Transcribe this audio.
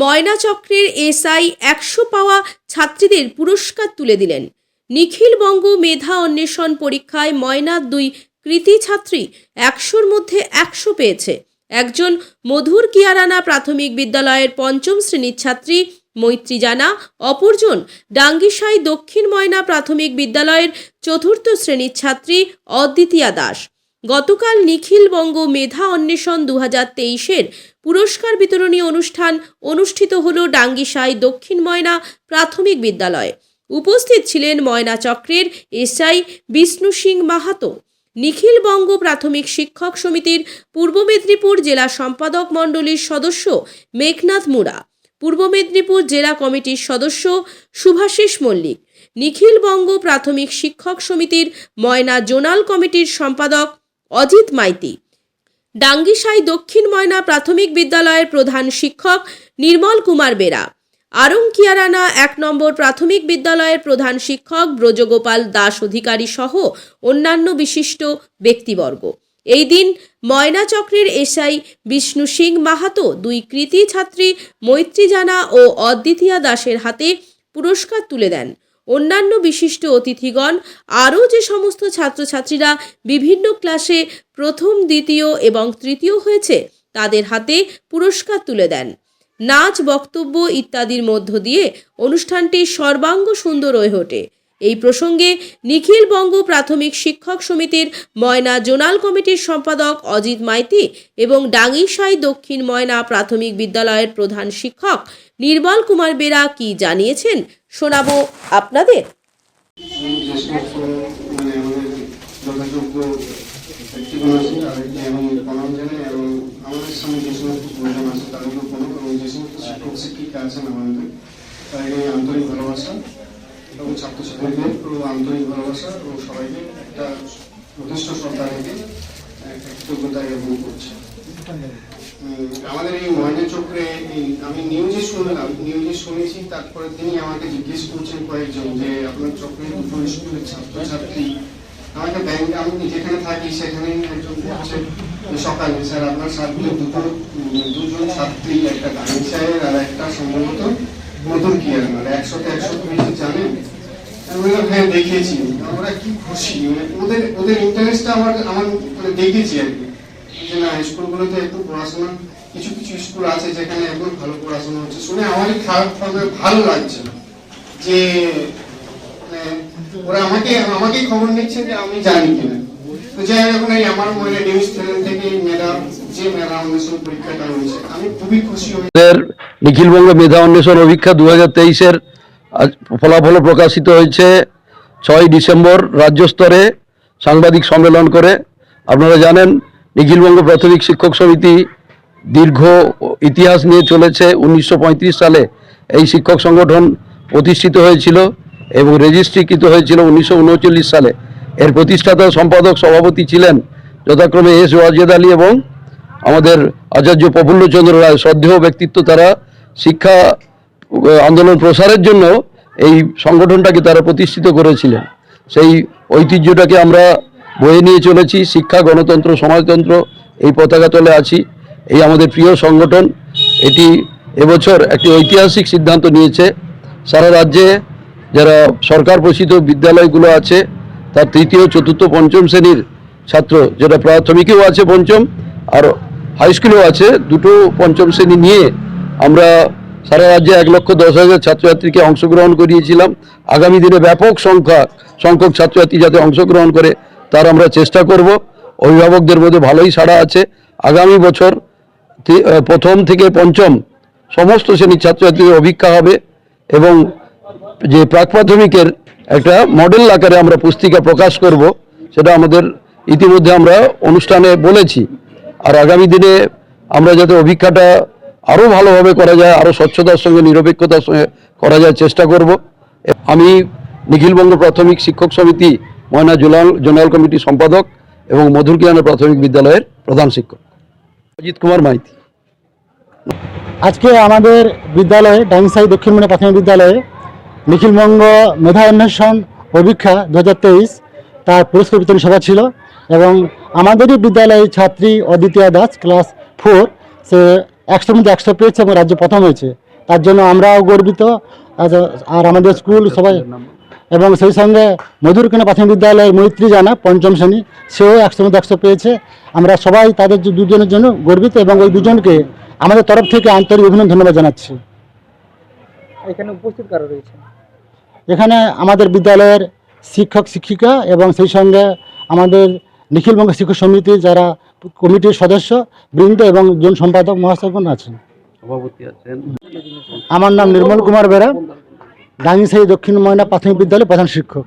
ময়না চক্রের এসআই একশো পাওয়া ছাত্রীদের পুরস্কার তুলে দিলেন। নিখিলবঙ্গ মেধা অন্বেষণ পরীক্ষায় ময়নার দুই কৃতি ছাত্রী একশোর মধ্যে একশো পেয়েছে। একজন মধুর কিয়ারানা প্রাথমিক বিদ্যালয়ের পঞ্চম শ্রেণির ছাত্রী মৈত্রী জানা, অপরজন ডাঙ্গিসাই দক্ষিণ ময়না প্রাথমিক বিদ্যালয়ের চতুর্থ শ্রেণির ছাত্রী অদ্বিতীয়া দাস। গতকাল নিখিলবঙ্গ মেধা অন্বেষণ দু হাজার তেইশের পুরস্কার বিতরণী অনুষ্ঠান অনুষ্ঠিত হল ডাঙ্গিসাই দক্ষিণ ময়না প্রাথমিক বিদ্যালয়ে। উপস্থিত ছিলেন ময়না চক্রের এসআই বিষ্ণু সিং মাহাতো। নিখিলবঙ্গ প্রাথমিক শিক্ষক সমিতির পূর্ব মেদিনীপুর জেলা সম্পাদক মণ্ডলীর সদস্য মেঘনাথ মুড়া, পূর্ব মেদিনীপুর জেলা কমিটির সদস্য সুভাষিস মল্লিক নিখিলবঙ্গ প্রাথমিক শিক্ষক সমিতির ময়না জোনাল কমিটির সম্পাদক অজিত মাইতি। ডাঙ্গিসাই দক্ষিণ ময়না প্রাথমিক বিদ্যালয়ের প্রধান শিক্ষক নির্মল কুমার বেরা। আরংকিয়ারানা এক নম্বর প্রাথমিক বিদ্যালয়ের প্রধান শিক্ষক ব্রজগোপাল দাস অধিকারী সহ অন্যান্য বিশিষ্ট ব্যক্তিবর্গ। এই দিন ময়না চক্রের এসআই বিষ্ণু সিং মাহাতো, দুই কৃতি ছাত্রী মৈত্রী জানা ও অদ্বিতীয়া দাসের হাতে পুরস্কার তুলে দেন। অন্যান্য বিশিষ্ট অতিথিগণ, আরও যে সমস্ত ছাত্রছাত্রীরা বিভিন্ন ক্লাসে প্রথম, দ্বিতীয় এবং তৃতীয় হয়েছে, তাদের হাতে পুরস্কার তুলে দেন। নাচ, বক্তব্য ইত্যাদির মধ্য দিয়ে অনুষ্ঠানটি সর্বাঙ্গ সুন্দর হয়ে ওঠে। এই প্রসঙ্গে নিখিলবঙ্গ প্রাথমিক শিক্ষক সমিতির ময়না জোনাল কমিটির সম্পাদক অজিত মাইতি এবং ডাঙ্গিসাই দক্ষিণ ময়না প্রাথমিক বিদ্যালয়ের প্রধান শিক্ষক নির্মল কুমার বেরা কি জানিয়েছেন শোনাবো আপনাদের। আন্তরিক ভালোবাসা এবং আন্তরিক ভালোবাসা এবং সবাইকে একটা যথেষ্ট শ্রদ্ধা রেখে কৃতজ্ঞতা জ্ঞাপন করছি আমাদের এই ময়না চক্রে আমি নিউজে শুনলাম নিউজে শুনেছি তারপরে তিনি আমাকে জিজ্ঞেস করছেন কয়েকজন যে আপনার চক্রে দুটো স্কুলের ছাত্রছাত্রী, আমাকে ব্যাংকে আমি যেখানে থাকি সেখানে একজন বলছে সকালে, স্যার, আপনার সাথে দুটো, দুজন ছাত্রী, একটা গাড়ি স্যারের আর একটা সম্ভবত নতুন কি আর মানে একশোতে একশো তুমি জানেন হ্যাঁ দেখেছি আমরা কি খুশি? মানে ওদের ওদের ইন্টারেস্টটা আমার আমার মানে দেখেছি আর কি। যে না স্কুলগুলোতে একটু পড়াশোনা কিছু কিছু স্কুল আছে যেখানে একদম ভালো পড়াশোনা হচ্ছে। শুনে আমারই খারাপ ভালো লাগছে যে মানে, ওরা আমাকে আমাকেই খবর নিচ্ছে যে আমি জানি কিনা। তো এখন এই আমার মনে নিউজ চ্যানেল থেকে যে পরীক্ষাটা হয়েছে আমি খুবই খুশি নিখিলবঙ্গ মেধা অন্বেষণ অভিক্ষা দু হাজার তেইশের ফলাফল প্রকাশিত হয়েছে ছয় ডিসেম্বর রাজ্য স্তরে সাংবাদিক সম্মেলন করে। আপনারা জানেন নিখিলবঙ্গ প্রাথমিক শিক্ষক সমিতি দীর্ঘ ইতিহাস নিয়ে চলেছে। উনিশশো পঁয়ত্রিশ সালে এই শিক্ষক সংগঠন প্রতিষ্ঠিত হয়েছিল এবং রেজিস্ট্রিকৃত হয়েছিল উনিশশো উনচল্লিশ সালে। এর প্রতিষ্ঠাতা সম্পাদক সভাপতি ছিলেন যথাক্রমে এস ওয়াজেদ আলী এবং আমাদের আচার্য প্রফুল্লচন্দ্র রায়। শ্রদ্ধেয় ব্যক্তিত্ব তারা। শিক্ষা আন্দোলন প্রসারের জন্য এই সংগঠনটাকে তারা প্রতিষ্ঠিত করেছিলেন। সেই ঐতিহ্যটাকে আমরা বয়ে নিয়ে চলেছি, শিক্ষা, গণতন্ত্র, সমাজতন্ত্র, এই পতাকা তলে আছি। এই আমাদের প্রিয় সংগঠন, এটি এবছর একটি ঐতিহাসিক সিদ্ধান্ত নিয়েছে। সারা রাজ্যে যারা সরকার পোষিত বিদ্যালয়গুলো আছে, তার তৃতীয়, চতুর্থ, পঞ্চম শ্রেণির ছাত্র, যেটা প্রাথমিকেও আছে পঞ্চম, আর হাই স্কুলেও আছে, দুটো পঞ্চম শ্রেণি নিয়ে আমরা সারা রাজ্যে এক লক্ষ দশ হাজার ছাত্রছাত্রীকে অংশগ্রহণ করিয়েছিলাম। আগামী দিনে ব্যাপক সংখ্যা, সংখ্যক ছাত্রছাত্রী যাতে অংশগ্রহণ করে, তার আমরা চেষ্টা করব। অভিভাবকদের মধ্যে ভালোই সাড়া আছে। আগামী বছর প্রথম থেকে পঞ্চম সমস্ত শ্রেণির ছাত্রছাত্রীদের অভিজ্ঞা হবে এবং যে প্রাক প্রাথমিকের একটা মডেল আকারে আমরা পুস্তিকা প্রকাশ করব, সেটা আমাদের ইতিমধ্যে আমরা অনুষ্ঠানে বলেছি। আর আগামী দিনে আমরা যাতে অভিজ্ঞাটা আরও ভালোভাবে করা যায় আরও স্বচ্ছতার সঙ্গে, নিরপেক্ষতার সঙ্গে করা যায় চেষ্টা করব। আমি নিখিলবঙ্গ প্রাথমিক শিক্ষক সমিতি, ময়না জোনাল জোনাল কমিটি সম্পাদক এবং মধুর কিরানা প্রাথমিক বিদ্যালয়ের প্রধান শিক্ষক। অজিত কুমার মাইতি। আজকে আমাদের বিদ্যালয়ে ডাইংসাই দক্ষিণ মনে প্রাথমিক বিদ্যালয়ে নিখিলবঙ্গ মেধা অন্বেষণ অভিক্ষা দু হাজার তেইশ তার পুরস্কার বিতরণ সভা ছিল এবং আমাদেরই বিদ্যালয়ের ছাত্রী অদ্বিতীয়া দাস, ক্লাস ফোর, সে একশোর মধ্যে একশো পেয়েছে এবং রাজ্য প্রথম হয়েছে। তার জন্য আমরাও গর্বিত। আর- আমাদের স্কুল সবাই এবং সেই সঙ্গে মধুরকেনা প্রাথমিক বিদ্যালয়ের মৈত্রী জানা পঞ্চম শ্রেণি সেও একশো মধ্যে একশো পেয়েছে। আমরা সবাই তাদের দুজনের জন্য গর্বিত এবং ওই দুজনকে আমাদের তরফ থেকে আন্তরিক অভিনন্দন ধন্যবাদ জানাচ্ছি। এখানে উপস্থিত কারা রয়েছে? এখানে আমাদের বিদ্যালয়ের শিক্ষক শিক্ষিকা এবং সেই সঙ্গে আমাদের নিখিলবঙ্গ শিক্ষক সমিতি যারা কমিটির সদস্য বৃন্দ এবং জন সম্পাদক মহাশয়গণ আছেন। সভাপতি আছেন। আমার নাম নির্মল কুমার বেরা ডাঙ্গিসাহি দক্ষিণ ময়না প্রাথমিক বিদ্যালয়ের প্রধান শিক্ষক।